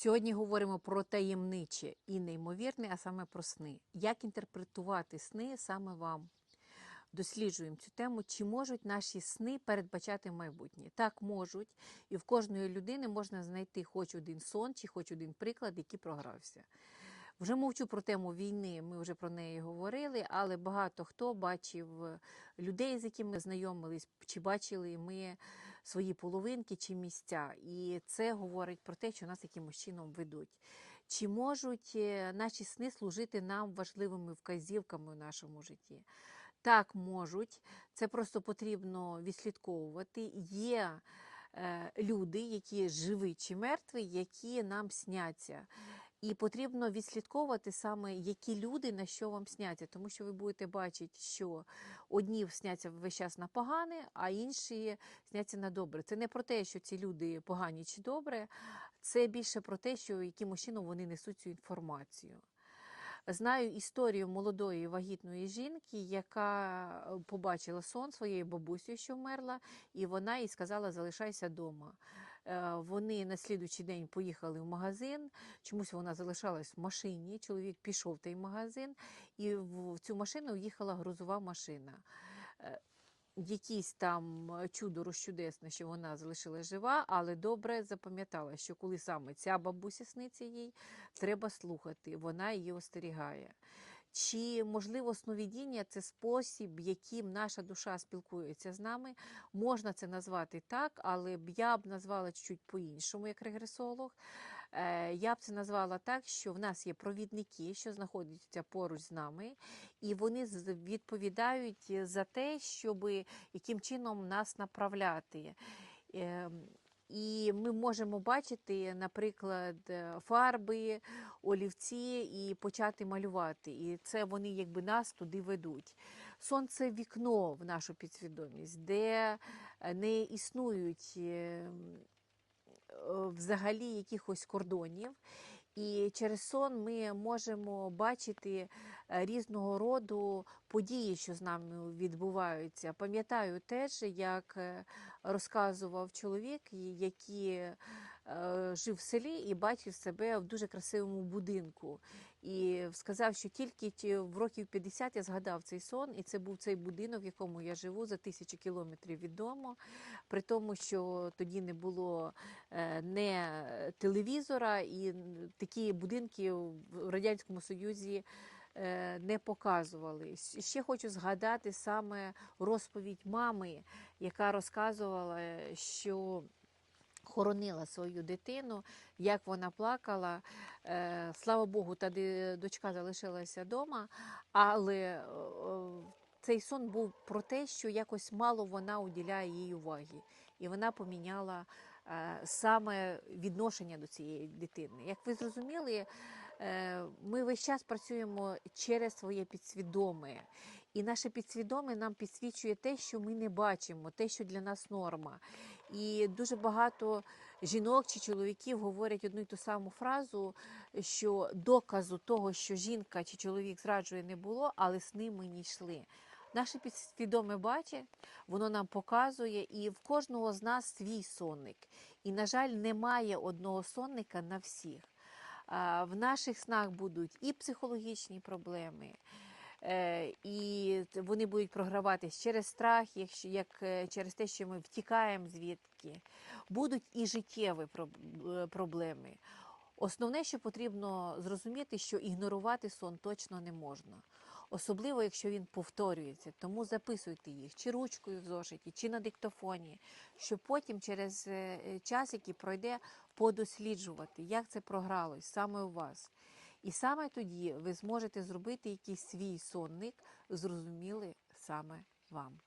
Сьогодні говоримо про таємниче і неймовірне, а саме про сни. Як інтерпретувати сни саме вам? Досліджуємо цю тему, чи можуть наші сни передбачати майбутнє. Так можуть, і в кожної людини можна знайти хоч один сон, чи хоч один приклад, який програвся. Вже мовчу про тему війни, ми вже про неї говорили, але багато хто бачив людей, з якими ми знайомились, чи бачили ми свої половинки чи місця. І це говорить про те, що нас якимось чином ведуть. Чи можуть е, наші сни служити нам важливими вказівками в нашому житті? Так, можуть. Це просто потрібно відслідковувати. Є е, люди, які живі чи мертві, які нам сняться. І потрібно відслідковувати саме, які люди на що вам сняться, тому що ви будете бачити, що одні сняться весь час на погане, а інші сняться на добре. Це не про те, що ці люди погані чи добре, це більше про те, що якимось чином вони несуть цю інформацію. Знаю історію молодої вагітної жінки, яка побачила сон своєї бабусі, що вмерла, і вона їй сказала: залишайся вдома. Вони на слідуючий день поїхали в магазин. Чомусь вона залишалась в машині. Чоловік пішов в той магазин, і в цю машину їхала грузова машина. Е, Якісь там чудо розчудесне, що вона залишилась жива, але добре запам'ятала, що коли саме ця бабуся сниться їй, треба слухати, вона її остерігає. Чи можливо сновидіння це спосіб, яким наша душа спілкується з нами? Можна це назвати так, але б я б назвала чуть по-іншому, як регресолог. Е, Я б це назвала так, що в нас є провідники, що знаходяться поруч з нами, і вони відповідають за те, щоб яким чином нас направляти. І ми можемо бачити, наприклад, е, фарби, олівці і почати малювати. І це вони якби нас туди ведуть. Сонце вікно в нашу підсвідомість, де е, не існують ем, е, взагалі якихось кордонів. І через сон ми можемо бачити е, різного роду події, що з нами відбуваються. Пам'ятаю теж, як е, розказував чоловік, і- який е, жив в селі і бачив себе в дуже красивому будинку. І сказав, що тільки ті- в років 50 я згадав цей сон, і це був цей будинок, в якому я живу за тисячі кілометрів від дому, при тому, що тоді не було е, не телевізора, і такі будинки в Радянському Союзі е, не показували. Ще хочу згадати саме розповідь мами, яка розказувала, що хоронила свою дитину, як вона плакала. Е, Слава Богу, та дочка залишилася вдома, але е, цей сон був про те, що якось мало вона уділяє їй уваги, і вона поміняла е, саме відношення до цієї дитини. Як ви зрозуміли, ми весь час працюємо через своє підсвідоме. І наше підсвідоме нам підсвічує те, що ми не бачимо, те, що для нас норма. І дуже багато жінок чи чоловіків говорять одну й ту саму фразу, що доказу того, що жінка чи чоловік зраджує, не було, але сни ми не йшли. Наше підсвідоме бачить, воно нам показує, і в кожного з нас свій сонник. І, на жаль, немає одного сонника на всіх. В наших снах будуть і психологічні проблеми, е, і вони будуть програватись через страх, якщо як е, через те, що ми втікаємо звідки. Будуть і життєві е, проблеми. Основне, що потрібно зрозуміти, що ігнорувати сон точно не можна. Особливо, якщо він повторюється. Тому записуйте їх чи ручкою в зошиті, чи на диктофоні, щоб потім через е, час, який пройде, подосліджувати, як це програлось саме у вас. І саме тоді ви зможете зробити якийсь свій сонник, зрозумілий саме вам.